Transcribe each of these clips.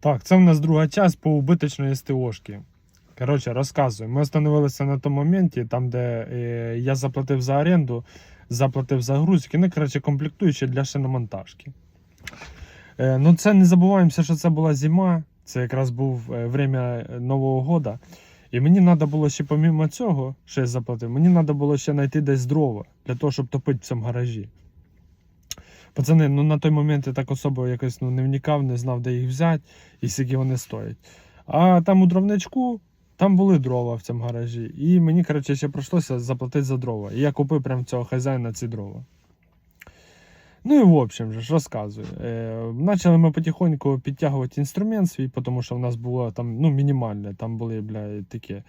Так, це в нас друга часть по убиточної СТОшки. Коротше, розказую. Ми остановилися на тому моменті, там, де е, я заплатив за оренду, заплатив за грузики, ну, коротше, комплектуючі для шиномонтажки. Е, ну, це не забуваємося, що це була зима, це якраз був е, время Нового года. І мені треба було ще, помімо цього, що я заплатив, мені треба було ще знайти десь дрова для того, щоб топити в цьому гаражі. Пацани, ну на той момент я так особо якось ну, не вникав, не знав, де їх взяти і скільки вони стоять. А там у дровничку, там були дрова в цьому гаражі. І мені, коротше, ще прийшлося заплатити за дрова. І я купив прям цього хазяїна ці дрова. Ну і в общем же ж розказую. Е, Почали ми потихоньку підтягувати інструмент свій, тому що в нас було там ну, мінімальне, там були бля, такі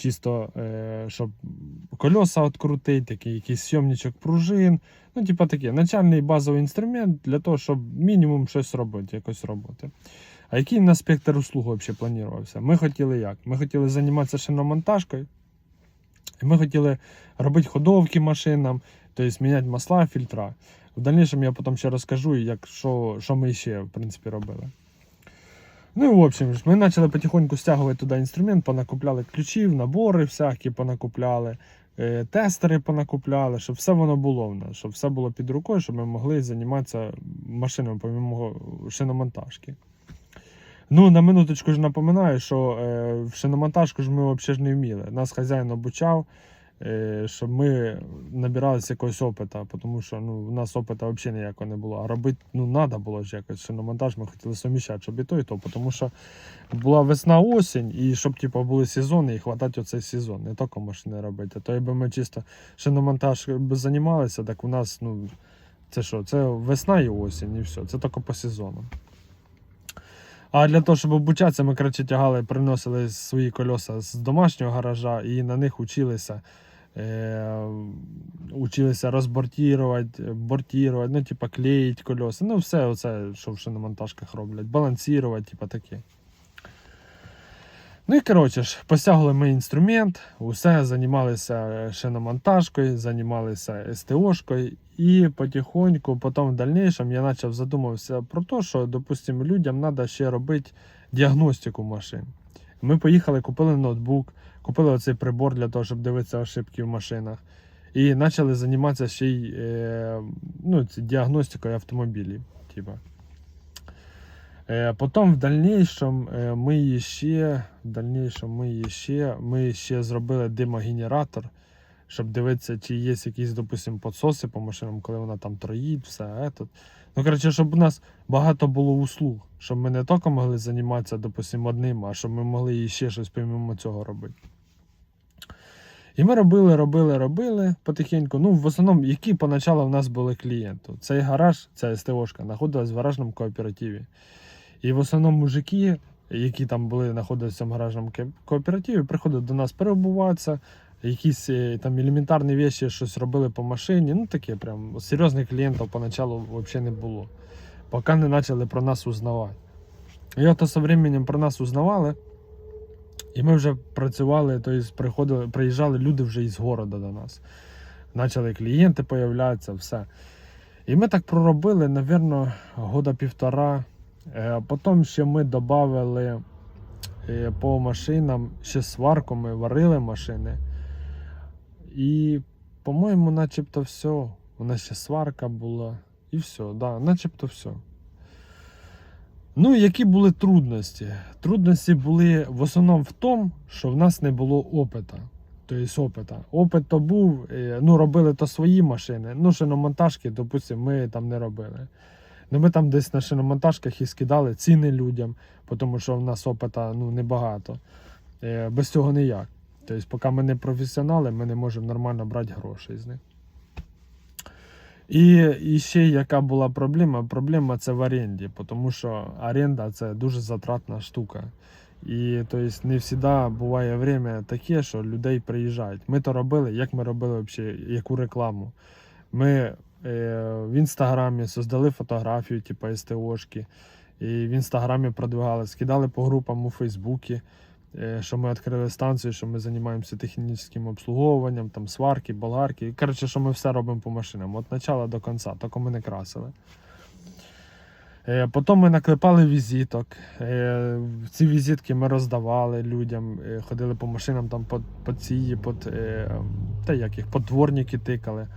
чисто, е, щоб кольоса відкрутити, якийсь сйомничок пружин. Ну, типа таке, начальний базовий інструмент для того, щоб мінімум щось робити, якось робити. А який у нас спектр услуг взагалі планувався? Ми хотіли як? Ми хотіли займатися шиномонтажкою, і ми хотіли робити ходовки машинам, тобто міняти масла, фільтра. В дальнішому я потім ще розкажу, як, що, що ми ще в принципі робили. Ну і в общем, ми почали потихоньку стягувати туди інструмент, понакупляли ключів, набори всякі понакупляли, е, тестери понакупляли, щоб все воно було в нас, щоб все було під рукою, щоб ми могли займатися машинами помимо шиномонтажки. Ну, на минуточку ж напоминаю, що е, в шиномонтажку ж ми взагалі ж не вміли. Нас хазяїн обучав, щоб ми набиралися якогось опита, тому що ну, в нас опита взагалі ніякого не було. А робити ну, треба було ж якось шиномонтаж, ми хотіли суміщати, щоб і то, і то, тому що була весна осінь, і щоб типу, були сезони і хватати оцей сезон, не тільки машини робити. То якби ми чисто шиномонтаж займалися, так у нас, ну, це що, це весна і осінь, і все, це тільки по сезону. А для того, щоб обучатися, ми коротше, тягали, приносили свої кольоса з домашнього гаража і на них училися. Е, училися розбортувати, бортувати, ну, типа клеїть кольоса. Ну, все оце, що в шиномонтажках роблять, балансувати, типа таке. Ну і коротше ж, посягли ми інструмент, усе займалися шиномонтажкою, займалися СТОшкою, і потихоньку, потім в дальнейшем я почав задумуватися про те, що, допустимо, людям треба ще робити діагностику машин. Ми поїхали, купили ноутбук, купили оцей прибор для того, щоб дивитися ошибки в машинах. І почали займатися ще й е, ну, діагностикою автомобілів. Типа. Е, Потім в дальнейшем е, ми ще, в дальнейшем ми ще, ми ще зробили димогенератор, щоб дивитися, чи є якісь, допустимо, підсоси по машинам, коли вона там троїть, все. Этот. Ну, коротше, щоб у нас багато було услуг, щоб ми не тільки могли займатися, допустимо, одним, а щоб ми могли і ще щось помимо цього робити. І ми робили, робили, робили потихеньку. Ну, в основному, які поначалу в нас були клієнти. Цей гараж, ця СТОшка, знаходилась в гаражному кооперативі. І в основному мужики, які там були, знаходилися в гаражному кооперативі, приходили до нас перебуватися, якісь е, там елементарні речі, щось робили по машині. Ну таке прям серйозних клієнтів поначалу взагалі не було. Поки не почали про нас узнавати. І от з часом про нас узнавали. І ми вже працювали, тобто приходили, приїжджали люди вже із города до нас. Почали клієнти появлятися, все. І ми так проробили, напевно, года півтора. Е, Потім ще ми додали по машинам ще сварку, ми варили машини. І, по-моєму, начебто все. У нас ще сварка була. І все, да, начебто все. Ну, які були трудності? Трудності були в основному в тому, що в нас не було опита. Тобто опита. Опит то був, е, ну, робили то свої машини. Ну, шиномонтажки, допустимо, ми там не робили. Ну, ми там десь на шиномонтажках і скидали ціни людям, тому що в нас опита ну, небагато. Е, Без цього ніяк. Тобто, поки ми не професіонали, ми не можемо нормально брати гроші з них. І, і ще яка була проблема? Проблема це в оренді, тому що оренда це дуже затратна штука. І тобто, не завжди буває время таке, що людей приїжджають. Ми то робили, як ми робили взагалі, яку рекламу. Ми е, в інстаграмі создали фотографію, типу СТОшки, і в інстаграмі продвигали, скидали по групам у Фейсбуці, що ми відкрили станцію, що ми займаємося технічним обслуговуванням, там сварки, болгарки. Коротше, що ми все робимо по машинам. Від початку до кінця, тільки ми не красили. Е, Потім ми наклепали візиток. Е, Ці візитки ми роздавали людям, е, ходили по машинам там по, по ці, под, е, та як їх, подворники тикали.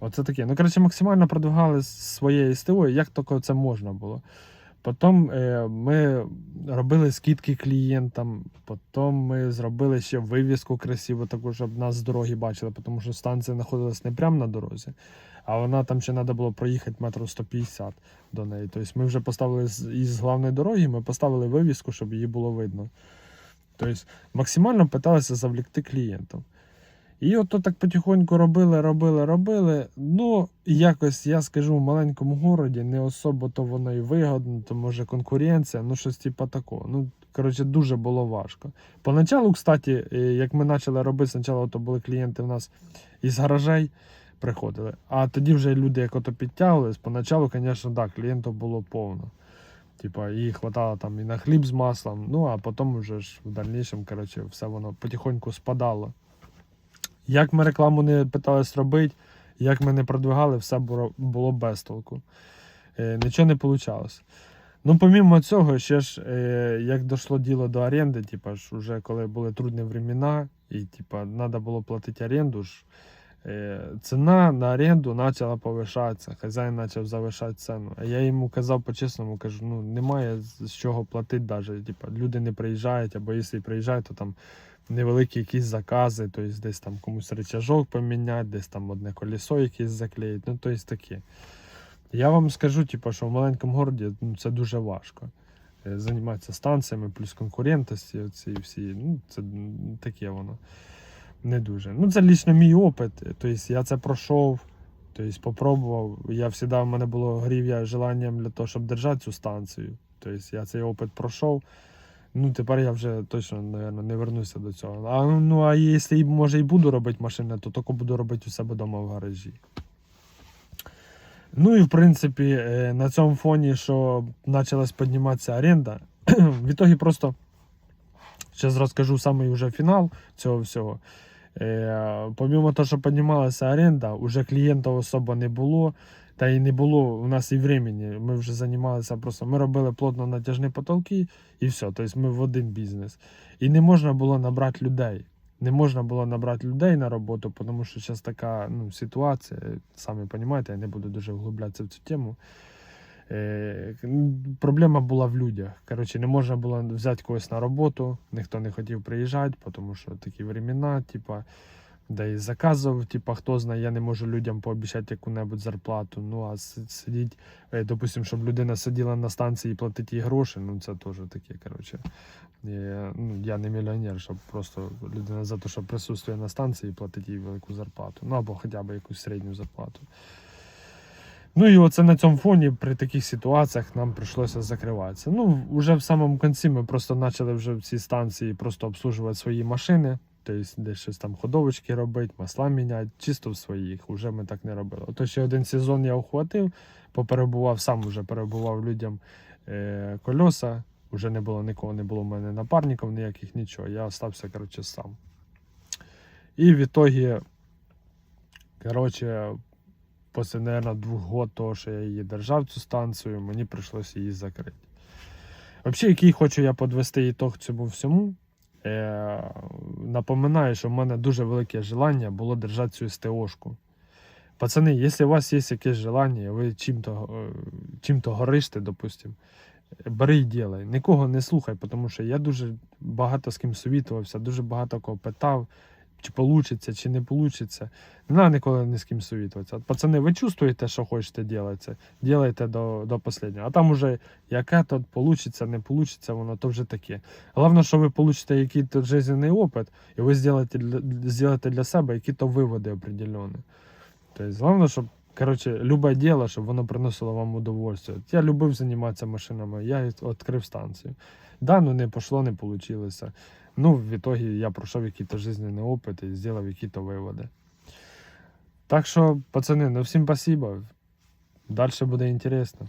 Оце таке. Ну, коротше, максимально продвигали своє СТО, як тільки це можна було. Потім е, ми робили скидки клієнтам, потім ми зробили ще вивіску красиву, таку, щоб нас з дороги бачили, тому що станція знаходилась не прямо на дорозі, а вона там ще треба було проїхати метрів 150 до неї. Тобто ми вже поставили із головної дороги, ми поставили вивіску, щоб її було видно. Тобто максимально питалися завлікти клієнтів. І от так потихоньку робили, робили, робили. Ну, якось я скажу, в маленькому городі не особо то воно і вигодно, то може конкуренція, ну щось типа такого. Ну, коротше, дуже було важко. Поначалу, кстати, е, як ми почали робити, спочатку то були клієнти в нас із гаражей приходили. А тоді вже люди як ото підтягувались, поначалу, звісно, так, клієнтів було повно. Типа, і хватало там і на хліб з маслом, ну а потім вже ж в дальнішому, коротше, все воно потихоньку спадало. Як ми рекламу не питались робити, як ми не продвигали, все було, без толку. Е, нічого не вийшло. Ну, помімо цього, ще ж, е, як дійшло діло до оренди, типа ж уже коли були трудні времена, і типа, треба було платити оренду, ж, е, ціна на оренду почала повишатися, хазяїн почав завишати ціну. А я йому казав по-чесному, кажу, ну немає з чого платити навіть. Типа, люди не приїжджають, або якщо приїжджають, то там невеликі якісь закази, тобто десь там комусь рычажок поміняти, десь там одне колесо якесь заклеїти, ну тобто таке. Я вам скажу, типу, що в маленькому городі ну, це дуже важко. Е, Займатися станціями, плюс конкурентності, оці всі, ну, це таке воно. Не дуже. Ну, це лічно мій опит. Тобто я це пройшов, тобто попробував. Я завжди в мене було грів'я желанням для того, щоб держати цю станцію. Тобто я цей опит пройшов. Ну, тепер я вже точно, наверное, не вернуся до цього. А, ну, а якщо може і буду робити машини, то тільки буду робити у себе вдома в гаражі. Ну і в принципі, е, на цьому фоні, що почалась підніматися оренда, в ітогі просто зараз розкажу самий вже фінал цього всього. Е, Помимо того, що піднімалася оренда, вже клієнтів особо не було. Та і не було у нас і времени. Ми вже займалися просто. Ми робили плотно натяжні потолки і все. Тобто ми в один бізнес. І не можна було набрати людей. Не можна було набрати людей на роботу, тому що зараз така ну, ситуація, самі розумієте, я не буду дуже вглублятися в цю тему. Е, проблема була в людях. Коротше, не можна було взяти когось на роботу, ніхто не хотів приїжджати, тому що такі времена, типа, де і заказував, типа, хто знає, я не можу людям пообіцяти яку-небудь зарплату. Ну, а сидіть, е, допустим, щоб людина сиділа на станції і платити їй гроші, ну це теж таке, коротше. Я, ну, я не мільйонер, щоб просто людина за те, що присутствує на станції, платить їй велику зарплату. Ну або хоча б якусь середню зарплату. Ну і оце на цьому фоні при таких ситуаціях нам прийшлося закриватися. Ну, вже в самому кінці ми просто почали вже в цій станції просто обслужувати свої машини, тобто щось там ходовочки робити, масла міняти, чисто в своїх. Уже ми так не робили. Ото ще один сезон я ухватив, поперебував, сам вже перебував людям е, кольоса. Уже не було нікого, не було в мене напарників ніяких, нічого. Я остався, коротше, сам. І в ітогі, коротше, після, мабуть, двох років того, що я її держав цю станцію, мені прийшлося її закрити. Взагалі, який хочу я підвести ітог цьому всьому. Е, напоминаю, що в мене дуже велике желання було держати цю СТОшку. Пацани, якщо у вас є якесь желання, ви чим-то, е, чим-то гориште, допустим, бери і ділай. Нікого не слухай, тому що я дуже багато з ким совітувався, дуже багато кого питав, чи вийде, чи не вийде. Не треба ніколи ні з ким совітуватися. Пацани, ви чувствуєте, що хочете робити, ділайте до, до останнього. А там уже яке то вийде, не вийде, воно то вже таке. Головне, що ви получите якийсь життєвий опит, і ви зробите для, себе якісь виводи определенні. Тобто, головне, щоб Коротше, любе діло, щоб воно приносило вам удовольствие. Я любив займатися машинами, я відкрив станцію. Да, ну не пішло, не вийшло. Ну, в ітогі я пройшов якийсь жизненний опит і зробив якісь виводи. Так що, пацани, ну всім спасибо. Далі буде інтересно.